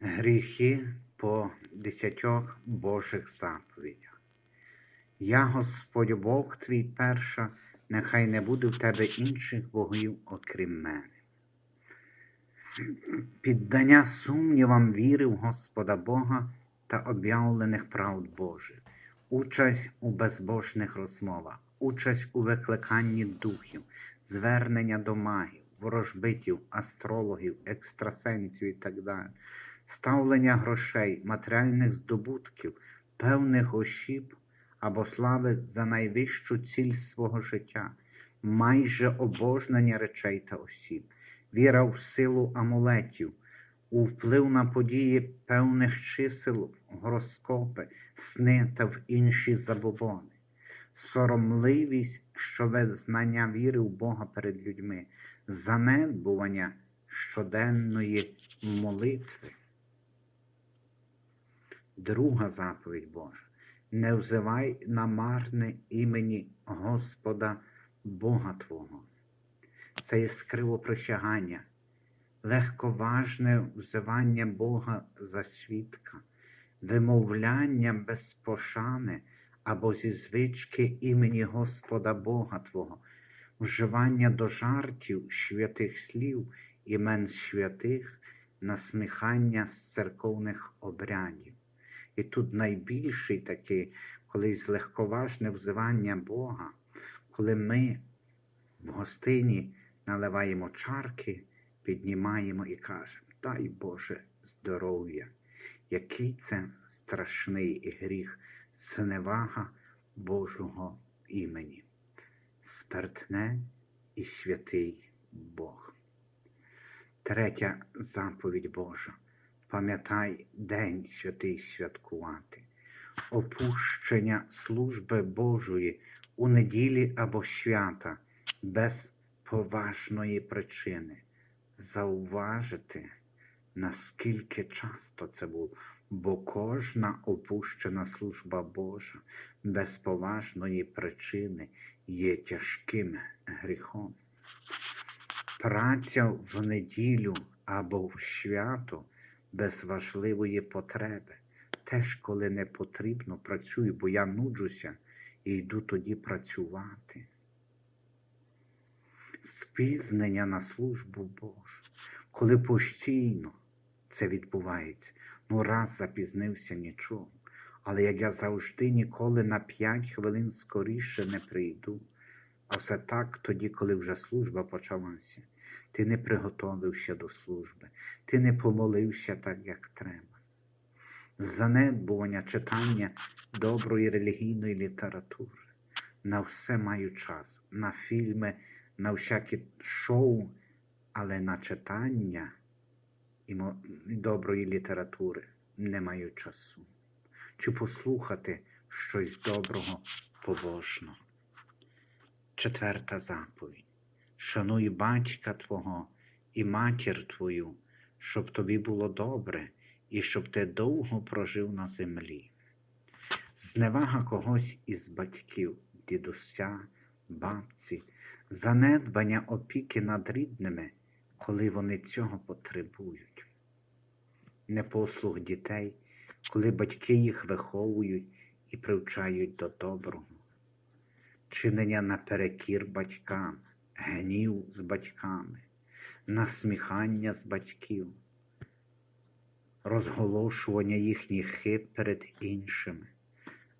Гріхи по десятьох Божих заповідях. Я, Господь Бог твій перша, нехай не буде в тебе інших богів, окрім мене. Піддання сумнівам віри в Господа Бога та об'явлених правд Божих, участь у безбожних розмовах, участь у викликанні духів, звернення до магів, ворожбитів, астрологів, екстрасенсів і так далі, ставлення грошей, матеріальних здобутків, певних осіб або слави за найвищу ціль свого життя, майже обожнення речей та осіб, віра в силу амулетів, у вплив на події певних чисел, гороскопи, сни та в інші забобони, соромливість, що визнання віри в Бога перед людьми, занедбування щоденної молитви. Друга заповідь Божа. Не взивай намарне імені Господа Бога Твого. Це є скривопрощагання, легковажне взивання Бога за свідка, вимовляння без пошани або зі звички імені Господа Бога Твого, вживання до жартів святих слів, імен святих, насміхання з церковних обрядів. І тут найбільший такий, коли легковажне взивання Бога, коли ми в гостині наливаємо чарки, піднімаємо і кажемо, дай Боже здоров'я, який це страшний гріх, зневага Божого імені, спертне і святий Бог. Третя заповідь Божа. Пам'ятай день святий святкувати, опущення служби Божої у неділі або свята без поважної причини, зауважити, наскільки часто це було, бо кожна опущена служба Божа без поважної причини є тяжким гріхом. Праця в неділю або в свято без важливої потреби. Теж, коли не потрібно, працюю, бо я нуджуся і йду тоді працювати. Спізнення на службу Божу, коли постійно це відбувається. Ну, раз запізнився нічого. Але як я завжди ніколи на п'ять хвилин скоріше не прийду, а все так тоді, коли вже служба почалася. Ти не приготовився до служби, ти не помолився так, як треба. Занедбування читання доброї релігійної літератури. На все маю час, на фільми, на всякі шоу, але на читання і доброї літератури не маю часу. Чи послухати щось доброго побожного. Четверта заповідь. Шануй батька Твого і матір Твою, щоб тобі було добре і щоб ти довго прожив на землі. Зневага когось із батьків, дідуся, бабці, занедбання опіки над рідними, коли вони цього потребують. Непослух дітей, коли батьки їх виховують і привчають до доброго чинення наперекір батькам, гнів з батьками, насміхання з батьків, розголошування їхніх хиб перед іншими,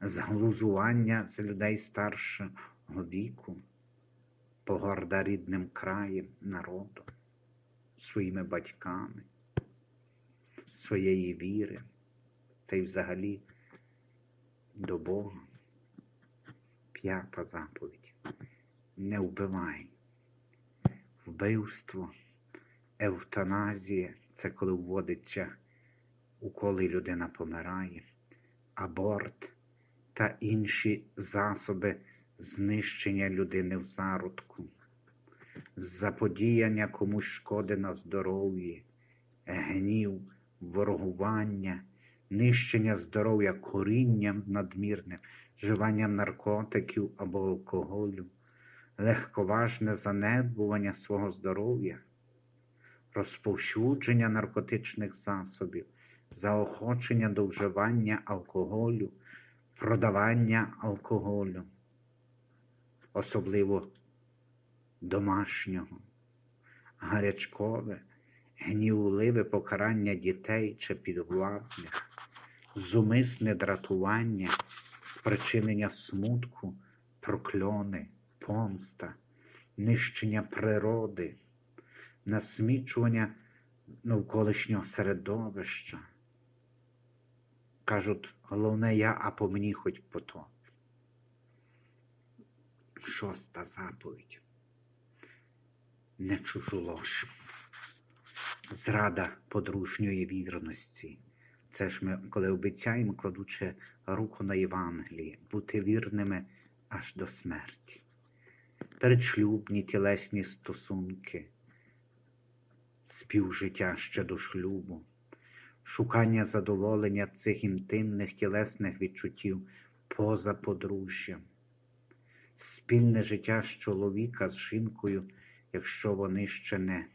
зглузування з людей старшого віку, погорда рідним краєм, народом, своїми батьками, своєї віри та й взагалі до Бога. П'ята заповідь. Не вбивай. Вбивство, евтаназія це коли вводиться, уколи людина помирає, аборт та інші засоби знищення людини в зародку, заподіяння комусь шкоди на здоров'ї, гнів, ворогування, нищення здоров'я корінням надмірним, вживанням наркотиків або алкоголю, легковажне занедбування свого здоров'я, розповсюдження наркотичних засобів, заохочення до вживання алкоголю, продавання алкоголю, особливо домашнього, гарячкове, гнівливе покарання дітей чи підвладних, зумисне дратування, спричинення смутку, прокльони, помста, нищення природи, насмічування навколишнього середовища. Кажуть, головне я, а по мені хоч потоп. Шоста заповідь. Не чужу ложь. Зрада подружньої вірності. Це ж ми, коли обіцяємо, кладучи руку на Євангеліє, бути вірними аж до смерті. Передшлюбні тілесні стосунки, співжиття ще до шлюбу, шукання задоволення цих інтимних тілесних відчуттів поза подружжям, спільне життя з чоловіка з жінкою, якщо вони ще не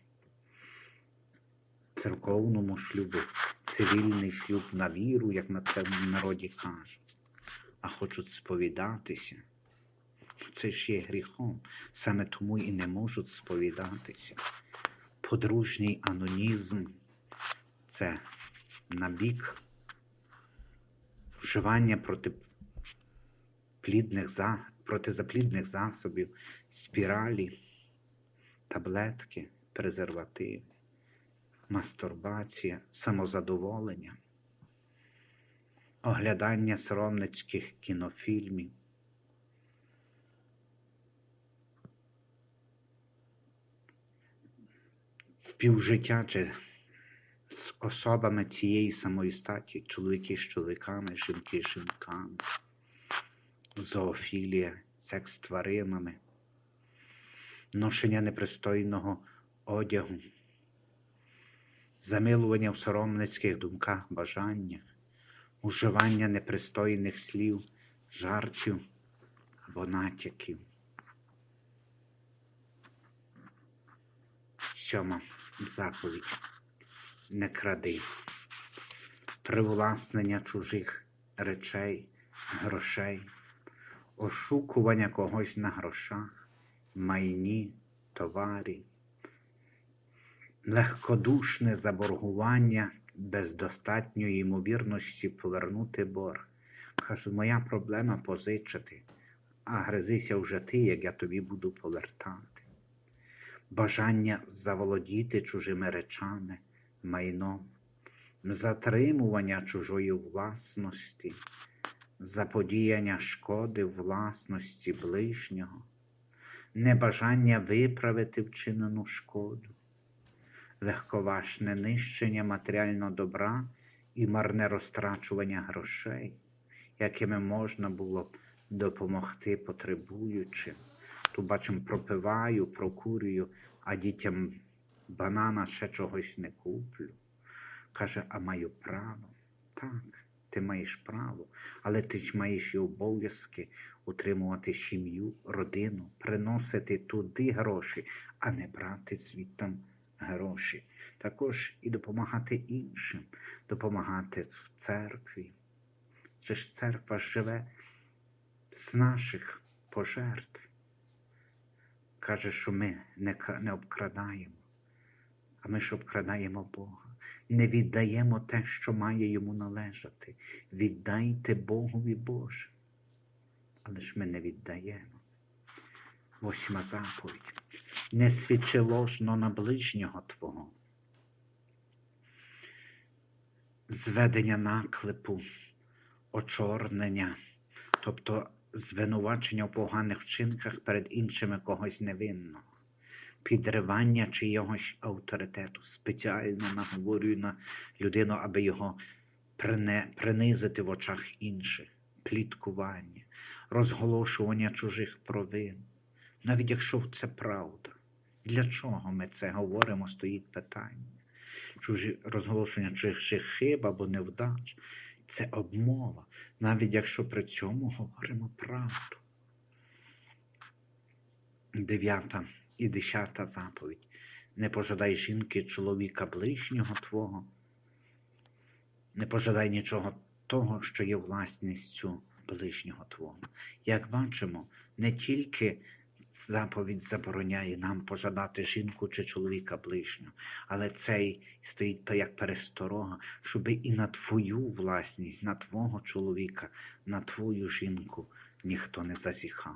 церковному шлюбу, цивільний шлюб на віру, як на в народі кажуть, а хочуть сповідатися. Це ж є гріхом, саме тому і не можуть сповідатися. Подружній анонізм це набік вживання проти плідних за, протизаплідних засобів, спіралі, таблетки, презервативи, мастурбація, самозадоволення, оглядання соромницьких кінофільмів. Співжиття чи з особами цієї самої статі, чоловіки з чоловіками, жінки з жінками, зоофілія, секс з тваринами, ношення непристойного одягу, замилування в соромницьких думках, бажаннях, уживання непристойних слів, жартів або натяків. Сьома заповідь. Не кради. Привласнення чужих речей, грошей, ошукування когось на грошах, майні, товарі, легкодушне заборгування без достатньої ймовірності повернути борг. Кажу, моя проблема позичити, а гризися вже ти, як я тобі буду повертати бажання заволодіти чужими речами, майном, затримування чужої власності, заподіяння шкоди власності ближнього, небажання виправити вчинену шкоду, легковашне нищення матеріального добра і марне розтрачування грошей, якими можна було допомогти потребуючим. Тут бачимо, пропиваю, прокурюю, а дітям банана ще чогось не куплю. Каже, а маю право. Так, ти маєш право, але ти ж маєш і обов'язки утримувати сім'ю, родину, приносити туди гроші, а не брати звідтам гроші. Також і допомагати іншим, допомагати в церкві. Чи ж церква живе з наших пожертв? Каже, що ми не, не обкрадаємо, а ми ж обкрадаємо Бога. Не віддаємо те, що має йому належати. Віддайте Богові Боже. Але ж ми не віддаємо. Восьма заповідь. Не свідчи ложно на ближнього Твого. Зведення наклепу, очорнення, тобто звинувачення в поганих вчинках перед іншими когось невинного, підривання чийогось авторитету, спеціально наговорюю на людину, аби його принизити в очах інших, пліткування, розголошування чужих провин, навіть якщо це правда. Для чого ми це говоримо, стоїть питання. Чужі розголошення чужих хиб або невдач це обмова, навіть якщо при цьому говоримо правду. Дев'ята і десята заповідь. Не пожадай жінки чоловіка ближнього твого, Не пожадай нічого того, що є власністю ближнього твого. Як бачимо, не тільки заповідь забороняє нам пожадати жінку чи чоловіка ближнього, але цей стоїть як пересторога, щоб і на твою власність, на твого чоловіка, на твою жінку ніхто не зазіхав.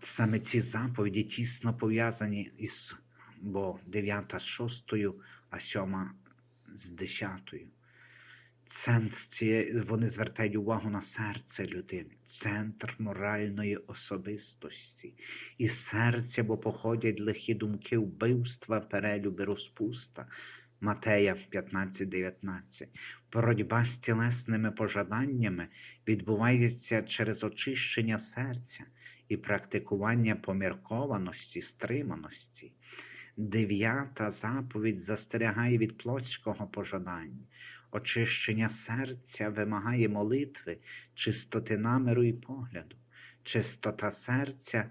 Саме ці заповіді тісно пов'язані із, бо дев'ята з шостою, а сьома з десятою. Центр цієї, вони звертають увагу на серце людини, центр моральної особистості. Із серця, бо походять лихі думки вбивства, перелюби, розпуста. Матея 15-19. Боротьба з тілесними пожаданнями відбувається через очищення серця і практикування поміркованості, стриманості. Дев'ята заповідь застерігає від плотського пожадання. Очищення серця вимагає молитви, чистоти наміру і погляду. Чистота серця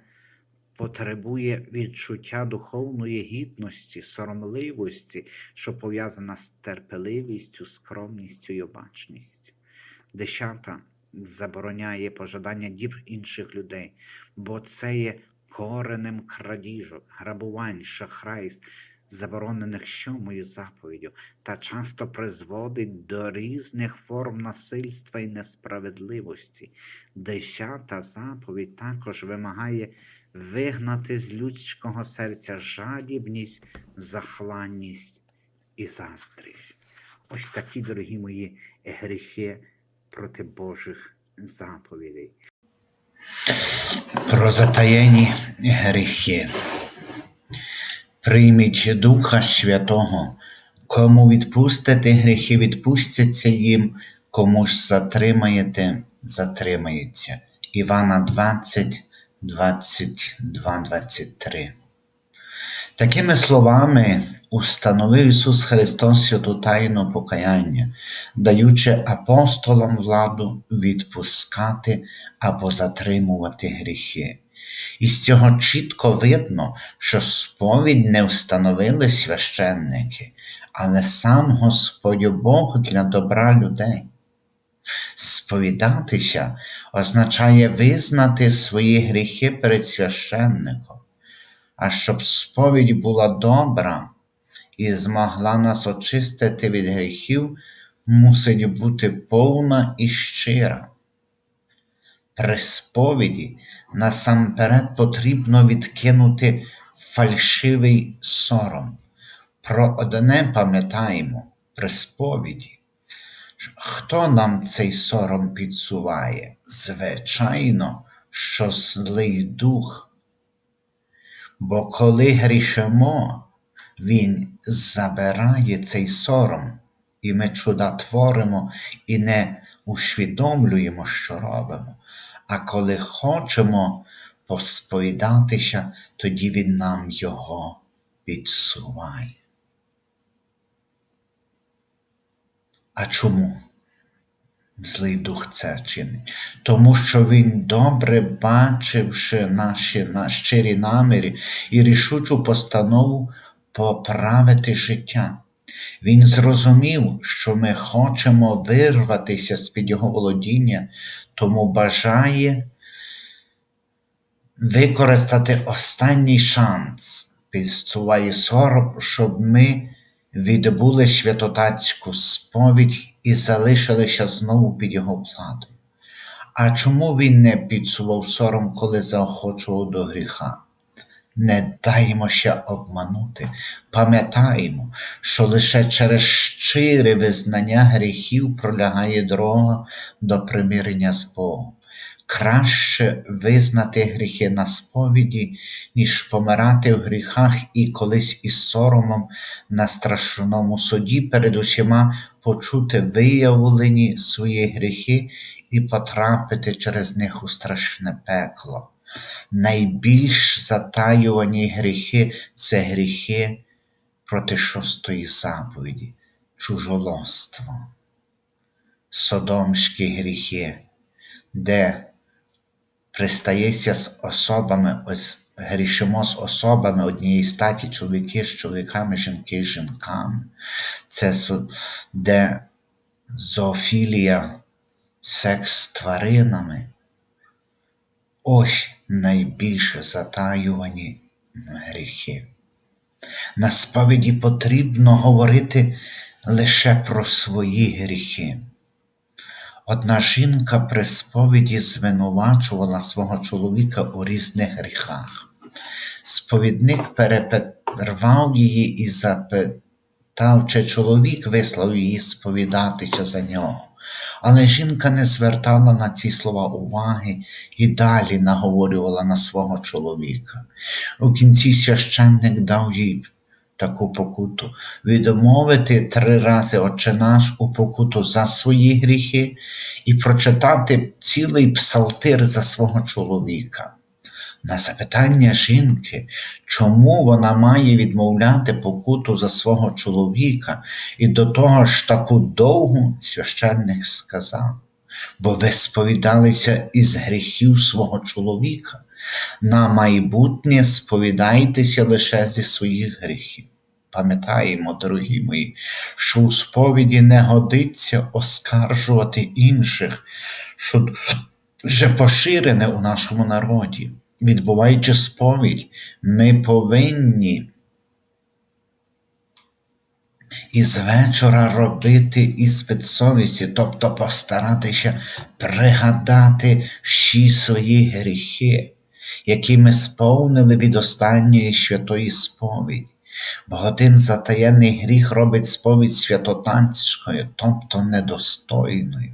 потребує відчуття духовної гідності, соромливості, що пов'язана з терпеливістю, скромністю і обачністю. Десята забороняє пожадання діб інших людей, бо це є коренем крадіжок, грабувань, шахрайств, заборонених сьомою заповіддю, та часто призводить до різних форм насильства і несправедливості. Десята заповідь також вимагає вигнати з людського серця жадібність, захланність і заздрість. Ось такі, дорогі мої, гріхи проти Божих заповідей. Про затаєні гріхи. Прийміть Духа Святого, кому відпустите гріхи, відпустяться їм, кому ж затримаєте, затримається. Івана 20, 22, 23. Такими словами установив Ісус Христос святу тайну покаяння, даючи апостолам владу відпускати або затримувати гріхи. І з цього чітко видно, що сповідь не встановили священники, але сам Господь Бог для добра людей. Сповідатися означає визнати свої гріхи перед священником. А щоб сповідь була добра і змогла нас очистити від гріхів, мусить бути повна і щира. При сповіді насамперед потрібно відкинути фальшивий сором. Про одне пам'ятаємо при сповіді. Хто нам цей сором підсуває? Звичайно, що злий дух. Бо коли грішимо, Він забирає цей сором, і ми чуда творимо і не усвідомлюємо, що робимо. А коли хочемо посповідатися, тоді Він нам його підсуває. А чому злий дух це чинить? Тому що він добре бачивши наші на щирі наміри і рішучу постанову поправити життя. Він зрозумів, що ми хочемо вирватися з-під його володіння, тому бажає використати останній шанс, підсуває сором, щоб ми відбули святотатську сповідь і залишилися знову під його владою. А чому він не підсував сором, коли заохочував до гріха? Не даймося обманути, пам'ятаємо, що лише через щире визнання гріхів пролягає дорога до примирення з Богом. Краще визнати гріхи на сповіді, ніж помирати в гріхах і колись із соромом на страшному суді перед усіма почути виявлені свої гріхи і потрапити через них у страшне пекло. Найбільш затаювані гріхи це гріхи проти шостої заповіді, чужолоство, содомські гріхи, де пристається з особами ось грішимо з особами однієї статі, чоловіки з чоловіками, жінки з жінками. Це де зоофілія, секс з тваринами. Ось найбільше затаювані гріхи. На сповіді потрібно говорити лише про свої гріхи. Одна жінка при сповіді звинувачувала свого чоловіка у різних гріхах. Сповідник перервав її і запитав, чи чоловік вислав її сповідатися за нього. Але жінка не звертала на ці слова уваги і далі наговорювала на свого чоловіка. У кінці священник дав їй таку покуту відмовити три рази Отче наш у покуту за свої гріхи і прочитати цілий псалтир за свого чоловіка. На запитання жінки, чому вона має відмовляти покуту за свого чоловіка, і до того ж таку довгу священник сказав, бо ви сповідалися із гріхів свого чоловіка, на майбутнє сповідайтеся лише зі своїх гріхів. Пам'ятаємо, дорогі мої, що у сповіді не годиться оскаржувати інших, що вже поширене у нашому народі. Відбуваючи сповідь, ми повинні із вечора робити іспит совісті, тобто постаратися пригадати всі свої гріхи, які ми сповнили від останньої святої сповіді. Бо один затаєний гріх робить сповідь святотанською, тобто недостойною.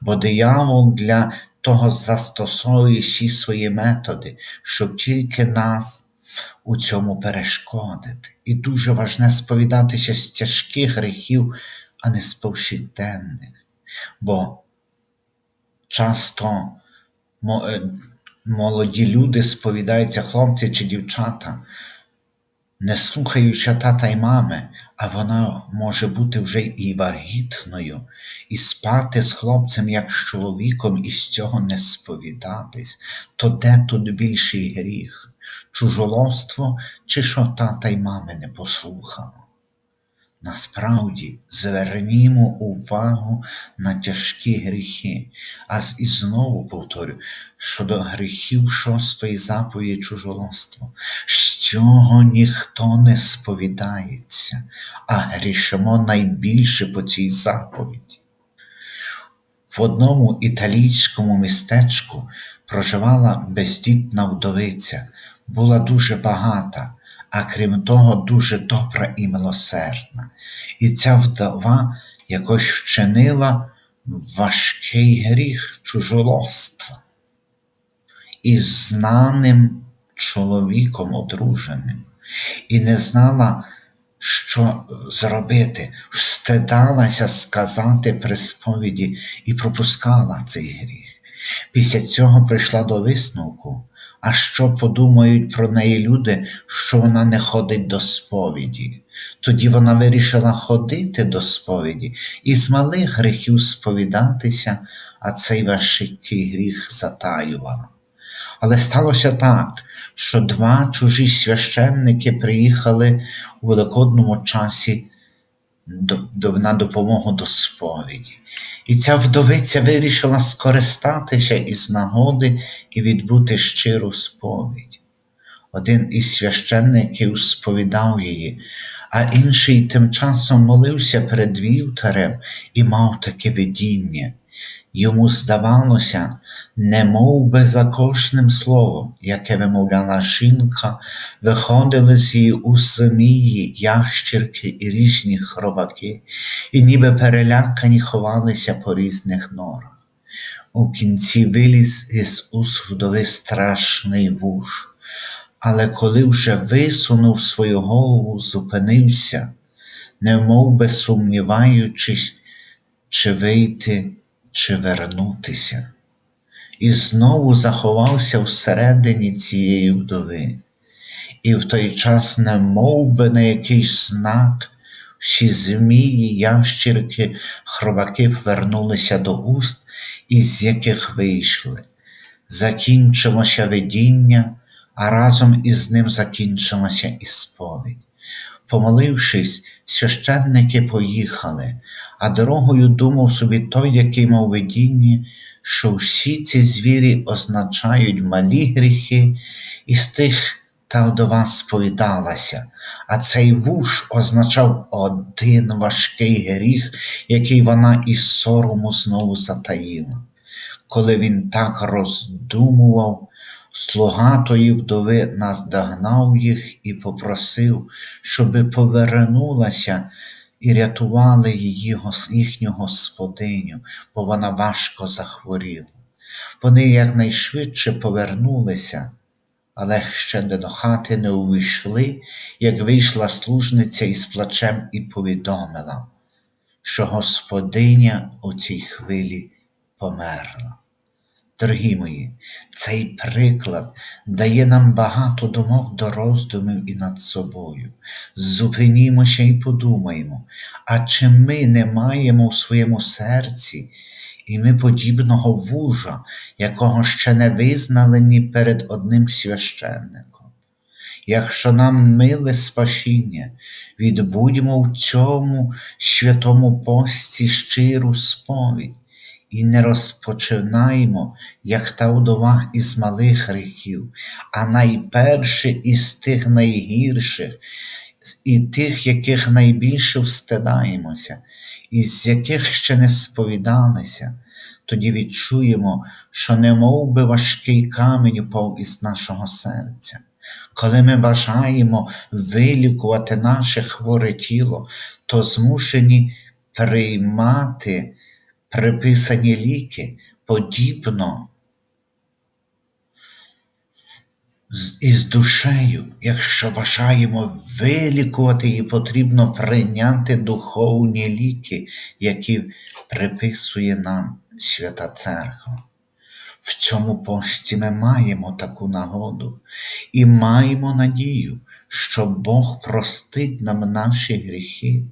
Бо диявол для того застосовує всі свої методи, щоб тільки нас у цьому перешкодити. І дуже важне сповідатися з тяжких гріхів, а не з повсякденних. Бо часто е, молоді люди сповідаються, хлопці чи дівчата, не слухаючи тата й мами, а вона може бути вже і вагітною, і спати з хлопцем як з чоловіком, і з цього не сповідатись, то де тут більший гріх? Чужолоство чи що тата й мами не послухало? Насправді звернімо увагу на тяжкі гріхи, а і знову повторю, щодо гріхів шостої заповіді чужолоство, з цього ніхто не сповідається, а грішимо найбільше по цій заповіді. В одному італійському містечку проживала бездітна вдовиця, була дуже багата, а крім того, дуже добра і милосердна. І ця вдова якось вчинила важкий гріх чужолоства із знаним чоловіком одруженим, і не знала, що зробити, встидалася сказати при сповіді і пропускала цей гріх. Після цього прийшла до висновку, а що подумають про неї люди, що вона не ходить до сповіді. Тоді вона вирішила ходити до сповіді і з малих гріхів сповідатися, а цей важкий гріх затаювала. Але сталося так, що два чужі священники приїхали у великодному часі до, до, на допомогу до сповіді. І ця вдовиця вирішила скористатися із нагоди і відбути щиру сповідь. Один із священників сповідав її, а інший тим часом молився перед вівтарем і мав таке видіння. Йому здавалося, немов би за кожним словом, яке вимовляла жінка, виходили з її у змії, ящірки і різні хробаки, і ніби перелякані ховалися по різних норах. У кінці виліз із уст страшний вуш, але коли вже висунув свою голову, зупинився, немов би сумніваючись, чи вийти, чи вернутися, і знову заховався всередині цієї вдови. І в той час, немов би на якийсь знак, всі змії, ящірки, хробаки вернулися до уст, із яких вийшли. Закінчилося видіння, а разом із ним закінчилася і сповідь. Помолившись, священники поїхали, а дорогою думав собі той, який мав видіння, що всі ці звірі означають малі гріхи, і з тих та до вас сповідалася, а цей вуш означав один важкий гріх, який вона із сорому знову затаїла. Коли він так роздумував, слуга тої вдови наздогнав їх і попросив, щоби повернулася і рятували її їхню господиню, бо вона важко захворіла. Вони якнайшвидше повернулися, але ще до хати не увійшли, як вийшла служниця із плачем і повідомила, що господиня у цій хвилі померла. Дорогі мої, цей приклад дає нам багато думок до роздумів і над собою. Зупинімося і подумаємо, а чи ми не маємо в своєму серці і ми подібного вужа, якого ще не визнали ні перед одним священником? Якщо нам миле спасіння, відбудьмо в цьому святому пості щиру сповідь і не розпочинаймо, як та вдова із малих гріхів, а найперше із тих найгірших, і тих, яких найбільше встидаємося, і з яких ще не сповідалися, тоді відчуємо, що немов би важкий камінь упав із нашого серця. Коли ми бажаємо вилікувати наше хворе тіло, то змушені приймати приписані ліки подібно із душею. Якщо бажаємо вилікувати її, потрібно прийняти духовні ліки, які приписує нам Свята Церква. В цьому пості ми маємо таку нагоду і маємо надію, що Бог простить нам наші гріхи.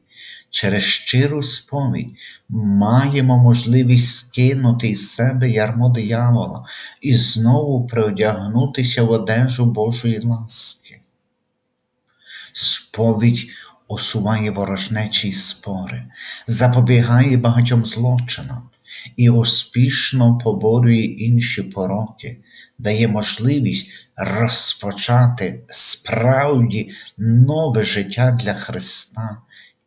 Через щиру сповідь маємо можливість скинути із себе ярмо диявола і знову приодягнутися в одежу Божої ласки. Сповідь усуває ворожнечі спори, запобігає багатьом злочинам і успішно поборює інші пороки, дає можливість розпочати справді нове життя для Христа